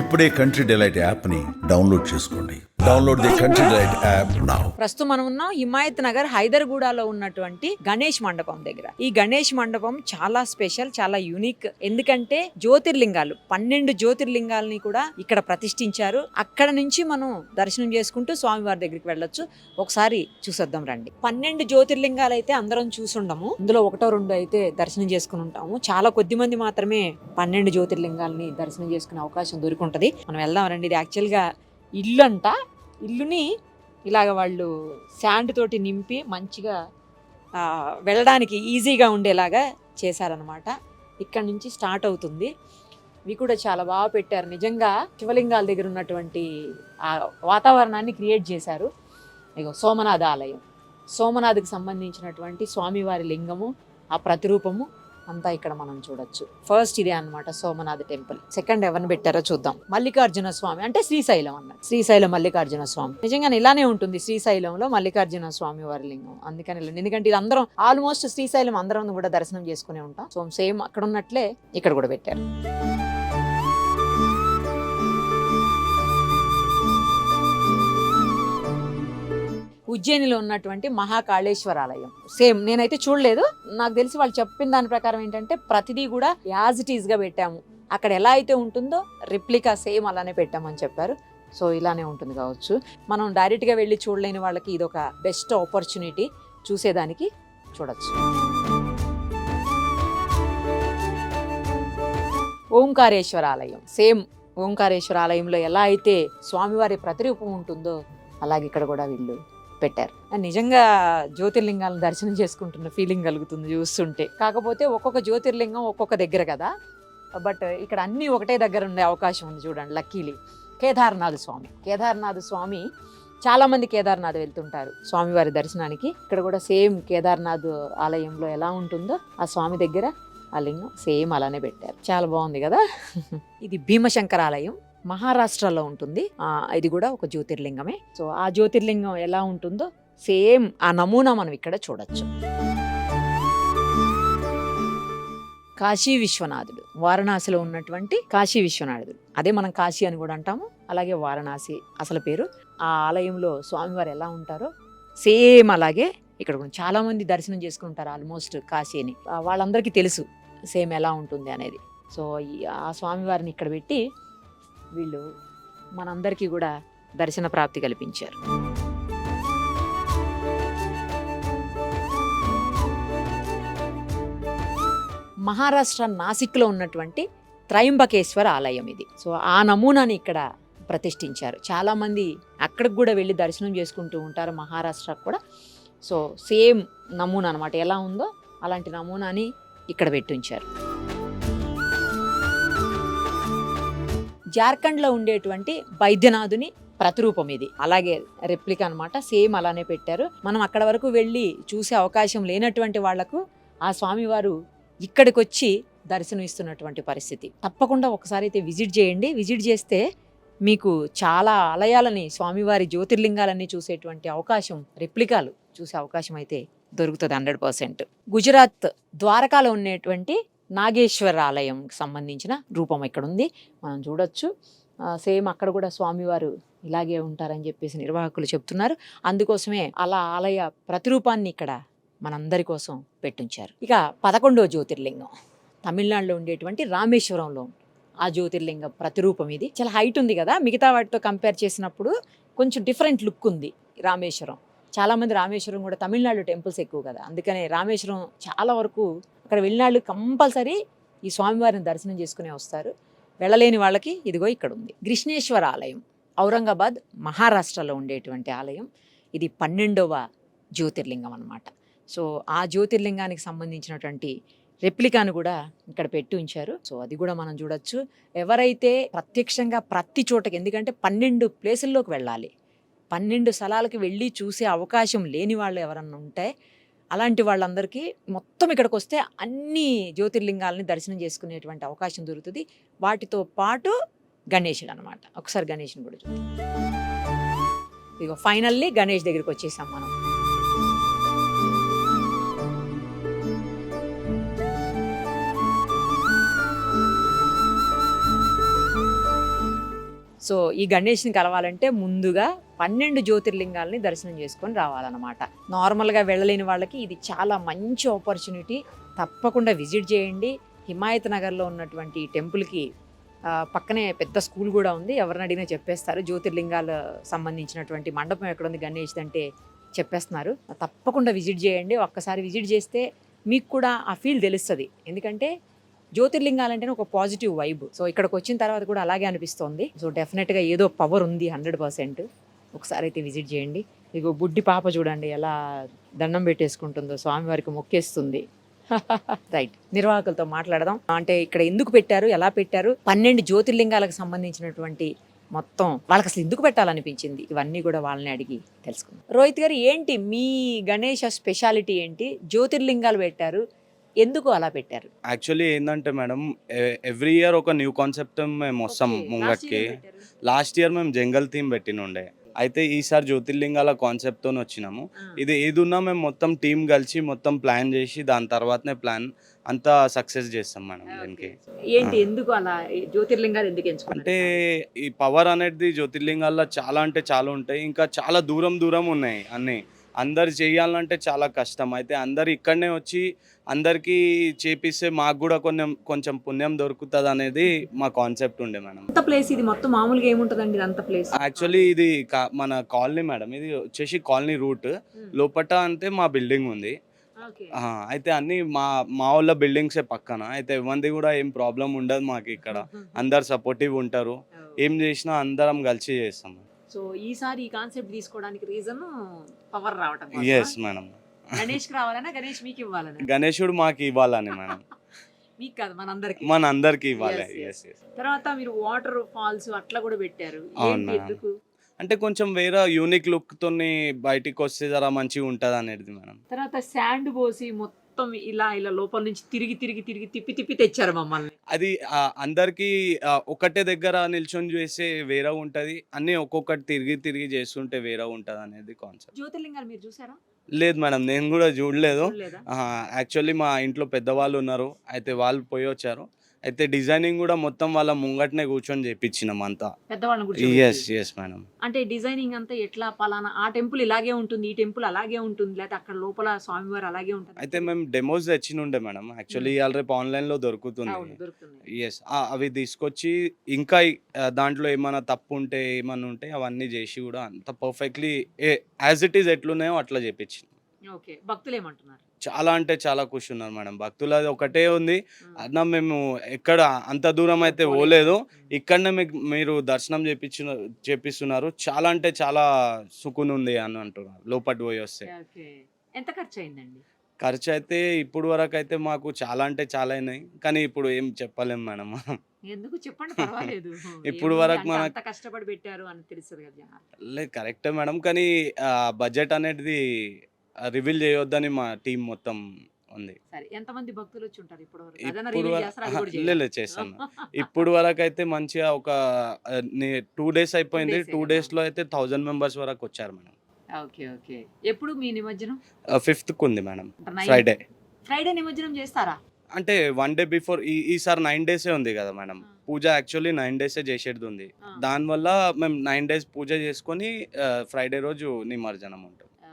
ఇప్పుడే Country Delight యాప్ని download చేసుకోండి. Download the country right app now ప్రస్తుతం మనం ఉన్నాం హిమాయత్ నగర్ హైదర్గూడలో ఉన్నటువంటి గణేష్ మండపం దగ్గర. ఈ గణేష్ మండపం చాలా స్పెషల్ చాలా యూనిక్. ఎందుకంటే జ్యోతిర్లింగాలు పన్నెండు జ్యోతిర్లింగాలని కూడా ఇక్కడ ప్రతిష్ఠించారు. అక్కడ నుంచి మనం దర్శనం చేసుకుంటూ స్వామివారి దగ్గరికి వెళ్ళొచ్చు. ఒకసారి చూసొద్దాం రండి. పన్నెండు జ్యోతిర్లింగాలు అయితే అందరం చూసుండము. ఇందులో ఒకటో రెండు అయితే దర్శనం చేసుకుని ఉంటాము. చాలా కొద్ది మంది మాత్రమే పన్నెండు జ్యోతిర్లింగాలని దర్శనం చేసుకునే అవకాశం దొరికింటది. మనం వెళ్దాం రండి. ఇది యాక్చువల్గా ఇల్లు అంట ఇల్లుని ఇలాగ వాళ్ళు శాండ్ తోటి నింపి మంచిగా వెళ్ళడానికి ఈజీగా ఉండేలాగా చేశారనమాట ఇక్కడ నుంచి స్టార్ట్ అవుతుంది. ఇవి కూడా చాలా బాగా పెట్టారు. నిజంగా శివలింగాల దగ్గర ఉన్నటువంటి ఆ వాతావరణాన్ని క్రియేట్ చేశారు. ఇగో సోమనాథ ఆలయం. సోమనాథ్కి సంబంధించినటువంటి స్వామివారి లింగము ఆ ప్రతిరూపము అంతా ఇక్కడ మనం చూడొచ్చు. ఫస్ట్ ఇదే అన్నమాట సోమనాథ్ టెంపుల్. సెకండ్ ఎవరిని పెట్టారో చూద్దాం. మల్లికార్జున స్వామి అంటే శ్రీశైలం అన్నట్టు. శ్రీశైలం మల్లికార్జున స్వామి. నిజంగానే ఇలానే ఉంటుంది శ్రీశైలంలో మల్లికార్జున స్వామి వారి లింగం. అందుకని ఎందుకంటే ఇది అందరం ఆల్మోస్ట్ శ్రీశైలం అందరం కూడా దర్శనం చేసుకునే ఉంటాం. సో సేమ్ అక్కడ ఉన్నట్లే ఇక్కడ కూడా పెట్టారు. ఉజ్జయినిలో ఉన్నటువంటి మహాకాళేశ్వర ఆలయం సేమ్ నేనైతే చూడలేదు. నాకు తెలిసి వాళ్ళు చెప్పిన దాని ప్రకారం ఏంటంటే ప్రతిదీ కూడా యాజ్ ఇట్ ఈస్గా పెట్టాము. అక్కడ ఎలా అయితే ఉంటుందో రిప్లికా సేమ్ అలానే పెట్టామని చెప్పారు. సో ఇలానే ఉంటుంది కావచ్చు. మనం డైరెక్ట్గా వెళ్ళి చూడలేని వాళ్ళకి ఇది ఒక బెస్ట్ ఆపర్చునిటీ చూసేదానికి చూడొచ్చు. ఓంకారేశ్వర ఆలయం సేమ్ ఓంకారేశ్వర ఆలయంలో ఎలా అయితే స్వామివారి ప్రతిరూపం ఉంటుందో అలాగే ఇక్కడ కూడా వీళ్ళు పెట్టారు. నిజంగా జ్యోతిర్లింగాలను దర్శనం చేసుకుంటున్న ఫీలింగ్ కలుగుతుంది చూస్తుంటే. కాకపోతే ఒక్కొక్క జ్యోతిర్లింగం ఒక్కొక్క దగ్గర కదా. బట్ ఇక్కడ అన్నీ ఒకటే దగ్గర ఉండే అవకాశం ఉంది చూడండి లక్కీలీ కేదార్నాథ్ స్వామి. కేదార్నాథ్ స్వామి చాలామంది కేదార్నాథ్ వెళ్తుంటారు స్వామివారి దర్శనానికి. ఇక్కడ కూడా సేమ్ కేదార్నాథ్ ఆలయంలో ఎలా ఉంటుందో ఆ స్వామి దగ్గర ఆ లింగం సేమ్ అలానే పెట్టారు. చాలా బాగుంది కదా. ఇది భీమశంకర ఆలయం మహారాష్ట్రలో ఉంటుంది. ఇది కూడా ఒక జ్యోతిర్లింగమే. సో ఆ జ్యోతిర్లింగం ఎలా ఉంటుందో సేమ్ ఆ నమూనా మనం ఇక్కడ చూడొచ్చు. కాశీ విశ్వనాథుడు వారణాసిలో ఉన్నటువంటి కాశీ విశ్వనాథుడు. అదే మనం కాశీ అని కూడా అంటాము. అలాగే వారణాసి అసలు పేరు. ఆ ఆలయంలో స్వామివారు ఎలా ఉంటారో సేమ్ అలాగే ఇక్కడ చాలామంది చాలా మంది దర్శనం చేసుకుంటారు ఆల్మోస్ట్ కాశీని. వాళ్ళందరికీ తెలుసు సేమ్ ఎలా ఉంటుంది అనేది. సో ఈ- ఆ స్వామివారిని ఇక్కడ పెట్టి వీళ్ళు మనందరికీ కూడా దర్శన ప్రాప్తి కల్పించారు. మహారాష్ట్ర నాసిక్లో ఉన్నటువంటి త్రయంబకేశ్వర ఆలయం ఇది. సో ఆ నమూనాని ఇక్కడ ప్రతిష్ఠించారు. చాలామంది అక్కడికి కూడా వెళ్ళి దర్శనం చేసుకుంటూ ఉంటారు మహారాష్ట్రకు కూడా. సో సేమ్ నమూనా అనమాట ఎలా ఉందో అలాంటి నమూనాని ఇక్కడ పెట్టి జార్ఖండ్లో ఉండేటువంటి వైద్యనాథుని ప్రతిరూపం ఇది. అలాగే రెప్లికా అన్నమాట సేమ్ అలానే పెట్టారు. మనం అక్కడ వరకు వెళ్ళి చూసే అవకాశం లేనటువంటి వాళ్ళకు ఆ స్వామివారు ఇక్కడికి వచ్చి దర్శనం ఇస్తున్నటువంటి పరిస్థితి. తప్పకుండా ఒకసారి అయితే విజిట్ చేయండి. విజిట్ చేస్తే మీకు చాలా ఆలయాలని స్వామివారి జ్యోతిర్లింగాలన్నీ చూసేటువంటి అవకాశం రెప్లికాలు చూసే అవకాశం అయితే దొరుకుతుంది హండ్రెడ్ పర్సెంట్. గుజరాత్ ద్వారకాలో ఉండేటువంటి నాగేశ్వర ఆలయం సంబంధించిన రూపం ఇక్కడ ఉంది మనం చూడొచ్చు. సేమ్ అక్కడ కూడా స్వామివారు ఇలాగే ఉంటారని చెప్పేసి నిర్వాహకులు చెప్తున్నారు. అందుకోసమే అలా ఆలయ ప్రతిరూపాన్ని ఇక్కడ మనందరి కోసం పెట్టించారు. ఇక పదకొండవ జ్యోతిర్లింగం. తమిళనాడులో ఉండేటువంటి రామేశ్వరంలో ఆ జ్యోతిర్లింగ ప్రతిరూపం ఇది. చాలా హైట్ ఉంది కదా మిగతా వాటితో కంపేర్ చేసినప్పుడు కొంచెం డిఫరెంట్ లుక్ ఉంది రామేశ్వరం. చాలామంది రామేశ్వరం కూడా తమిళనాడు టెంపుల్స్ ఎక్కువ కదా అందుకనే రామేశ్వరం చాలా వరకు అక్కడ వెళ్ళినాళ్ళు కంపల్సరీ ఈ స్వామివారిని దర్శనం చేసుకునే వస్తారు. వెళ్ళలేని వాళ్ళకి ఇదిగో ఇక్కడ ఉంది కృష్ణేశ్వర ఆలయం ఔరంగాబాద్ మహారాష్ట్రలో ఉండేటువంటి ఆలయం. ఇది పన్నెండవ జ్యోతిర్లింగం అనమాట సో ఆ జ్యోతిర్లింగానికి సంబంధించినటువంటి రెప్లికాను కూడా ఇక్కడ పెట్టి ఉంచారు. సో అది కూడా మనం చూడొచ్చు. ఎవరైతే ప్రత్యక్షంగా ప్రతి చోటకి ఎందుకంటే పన్నెండు ప్లేసుల్లోకి వెళ్ళాలి. పన్నెండు స్థలాలకు వెళ్ళి చూసే అవకాశం లేని వాళ్ళు ఎవరన్నా ఉంటే అలాంటి వాళ్ళందరికీ మొత్తం ఇక్కడికి వస్తే అన్ని జ్యోతిర్లింగాలని దర్శనం చేసుకునేటువంటి అవకాశం దొరుకుతుంది. వాటితో పాటు గణేషుడు అనమాట ఒకసారి గణేష్ని కూడా చూద్దాం. ఇగో ఫైనల్లీ గణేష్ దగ్గరికి వచ్చేసాం మనం. సో ఈ గణేష్ని కలవాలంటే ముందుగా పన్నెండు జ్యోతిర్లింగాల్ని దర్శనం చేసుకొని రావాలన్నమాట. నార్మల్గా వెళ్ళలేని వాళ్ళకి ఇది చాలా మంచి ఆపర్చునిటీ. తప్పకుండా విజిట్ చేయండి. హిమాయత్ నగర్లో ఉన్నటువంటి ఈ టెంపుల్కి పక్కనే పెద్ద స్కూల్ కూడా ఉంది. ఎవరిని అడిగినా చెప్పేస్తారు. జ్యోతిర్లింగాలు సంబంధించినటువంటి మండపం ఎక్కడ ఉంది గణేష్ అంటే చెప్పేస్తున్నారు. తప్పకుండా విజిట్ చేయండి. ఒక్కసారి విజిట్ చేస్తే మీకు కూడా ఆ ఫీల్ తెలుస్తుంది. ఎందుకంటే జ్యోతిర్లింగాలంటేనే ఒక పాజిటివ్ వైబ్. సో ఇక్కడికి వచ్చిన తర్వాత కూడా అలాగే అనిపిస్తోంది. సో డెఫినెట్గా ఏదో పవర్ ఉంది హండ్రెడ్ పర్సెంట్. ఒకసారి అయితే విజిట్ చేయండి. మీకు బుడ్డి పాప చూడండి ఎలా దండం పెట్టేసుకుంటుందో స్వామివారికి మొక్కేస్తుంది. రైట్. నిర్వాహకులతో మాట్లాడదాం. అంటే ఇక్కడ ఎందుకు పెట్టారు ఎలా పెట్టారు? పన్నెండు జ్యోతిర్లింగాలకు సంబంధించినటువంటి మొత్తం వాళ్ళకి అసలు ఎందుకు పెట్టాలనిపించింది? ఇవన్నీ కూడా వాళ్ళని అడిగి తెలుసుకుందాం. రోహిత్ గారు ఏంటి మీ గణేష స్పెషాలిటీ ఏంటి? జ్యోతిర్లింగాలు పెట్టారు ఎందుకు అలా పెట్టారు? యాక్చువల్లీ ఏంటంటే మేడం ఎవ్రీ ఇయర్ ఒక న్యూ కాన్సెప్ట్ మేము వస్తాం ముంగట్కి. లాస్ట్ ఇయర్ మేము జంగల్ థీమ్ పెట్టినుండే. అయితే ఈసారి జ్యోతిర్లింగాల కాన్సెప్ట్తో వచ్చినాము. ఇది ఏదున్నా మేము మొత్తం టీం కలిసి మొత్తం ప్లాన్ చేసి దాని తర్వాతనే ప్లాన్ అంతా సక్సెస్ చేస్తాం మేడం దీనికి. ఏంటి ఎందుకు అలా జ్యోతిర్లింగాలు ఎందుకు అంటే ఈ పవర్ అనేది జ్యోతిర్లింగాల్లో చాలా అంటే చాలా ఉంటాయి. ఇంకా చాలా దూరం దూరం ఉన్నాయి అన్నీ. అందరు చేయాలంటే చాలా కష్టం. అయితే అందరు ఇక్కడనే వచ్చి అందరికీ చేపిస్తే మాకు కూడా కొంచెం కొంచెం పుణ్యం దొరుకుతుంది అనేది మా కాన్సెప్ట్ ఉండే మేడం. అంత ప్లేస్ ఇది మొత్తం మామూలుగా ఏముంటుందండి ఇది అంత ప్లేస్? యాక్చువల్లీ ఇది కా- మన కాలనీ మేడం. ఇది వచ్చేసి కాలనీ రూట్. లోపట అంటే మా బిల్డింగ్ ఉంది. ఆ, అయితే అన్ని మా మా వాళ్ళ బిల్డింగ్సే పక్కన. అయితే ఇవ్వంది కూడా ఏం ప్రాబ్లం ఉండదు మాకు ఇక్కడ. అందరు సపోర్టివ్ ఉంటారు. ఏం చేసినా అందరం కలిసి చేస్తాం. సో ఈసారి ఈ కాన్సెప్ట్ తీసుకోవడానికి రీజన్ పవర్ రావటం ఎస్ మేడం గణేష్కి రావాలన్నా గణేష్ మీకు ఇవ్వాలన్నా? గణేశుడు మాకు ఇవ్వాలని మేడం మీకు కాదు మనందరికి. మన అందరికి ఇవ్వాలి. తర్వాత మీరు వాటర్ ఫాల్స్ అట్లా కూడా పెట్టారు. ఎందుకు? అంటే కొంచెం వేరే యూనిక్ లుక్ తోని బయటికి వస్తే జరా మంచిగా ఉంటుంది అనేది మేడం తర్వాత శాండ్ పోసి మొత్తం ఇలా ఇలా లోపల నుంచి తిరిగి తిరిగి తిరిగి తిప్పి తిప్పి తెచ్చారు మమ్మల్ని. అది అందరికీ ఒకటే దగ్గర నిల్చొని చేస్తే వేరే ఉంటది. అన్ని ఒక్కొక్కటి తిరిగి తిరిగి చేస్తుంటే వేరే ఉంటది అనేది కాన్సెప్ట్ జ్యోతిర్లింగాలు మీరు చూసారా? లేదు మేడం నేను కూడా చూడలేదు. చూడలేదా? యాక్చువల్లీ మా ఇంట్లో పెద్దవాళ్ళు ఉన్నారు. అయితే వాళ్ళు పోయి వచ్చారు. అయితే డిజైనింగ్ కూడా మొత్తం వాళ్ళ ముంగటనే కూర్చొని చేపించినాం అంతా. ఎస్. ఎస్ మేడం అంటే డిజైనింగ్ అంతా ఎట్లా? పలానా ఆ టెంపుల్ ఇలాగే ఉంటుంది ఈ టెంపుల్ అలాగే ఉంటుంది లేకపోతే అక్కడ లోపల స్వామివారు అలాగే ఉంటుంది అయితే మేము డెమోస్ తెచ్చినుండే మేడం యాక్చువల్లీ ఇవాళ రేపు ఆన్లైన్లో అవును దొరుకుతుంది ఎస్ అవి తీసుకొచ్చి ఇంకా దాంట్లో ఏమైనా తప్పు ఉంటే ఏమైనా ఉంటే అవన్నీ చేసి కూడా అంత పర్ఫెక్ట్లీ యాజ్ ఇట్ ఈస్ ఎట్లున్నాయో అట్లా చేపించి ఓకే. భక్తులు ఏమంటున్నారు చాలా అంటే చాలా ఖుషి ఉన్నారు మేడం. భక్తులది ఒకటే ఉంది. అన్న మేము ఎక్కడ అంత దూరం అయితే పోలేదు. ఇక్కడనే మీకు మీరు దర్శనం చేపించిన చేపిస్తున్నారు. చాలా అంటే చాలా సుకున్ ఉంది అని అంటున్నారు. లోపటి పోయి వస్తే. ఎంత ఖర్చు అయిందండి ఖర్చు అయితే ఇప్పుడు వరకు అయితే మాకు చాలా అంటే చాలా అయినాయి. కానీ ఇప్పుడు ఏం చెప్పలేం మేడం. ఎందుకు? చెప్పండి పర్వాలేదు. ఇప్పుడు వరకు అంత కష్టపడి పెట్టారు అని తెలుస్తుంది కదా లేదు కరెక్టే మేడం. కానీ బడ్జెట్ అనేది రివీల్ చేయొద్దని మా టీం మొత్తం ఉంది. సరే ఎంతమంది భక్తులు వచ్చి ఉంటారు ఇప్పుడు వరకు ఇప్పుడు ఏదైనా రివీల్ వర- చేస్తారా? అది ఆహా, కూడా లే, చేయాలి. లే, చేస్తాను. ఇప్పుడు వరకు అయితే మంచిగా ఒక టూ డేస్ అయిపోయింది. టూ. డేస్లో అయితే థౌజండ్ మెంబర్స్ వరకు వచ్చారు మేడం. Okay okay. ఎప్పుడు మీ నిమజ్జనం? ఫిఫ్త్ ఉంది మేడం. ఫ్రైడే. ఫ్రైడే నిమజ్జనం చేస్తారా? అంటే వన్ డే బిఫోర్ ఈ ఈసారి నైన్ డేసే ఉంది కదా మేడం. పూజ యాక్చువల్లీ నైన్ డేసే చేసేది ఉంది. దానివల్ల మేము నైన్ డేస్ పూజ చేసుకొని ఫ్రైడే రోజు నిమజ్జనం ఉంటుంది okay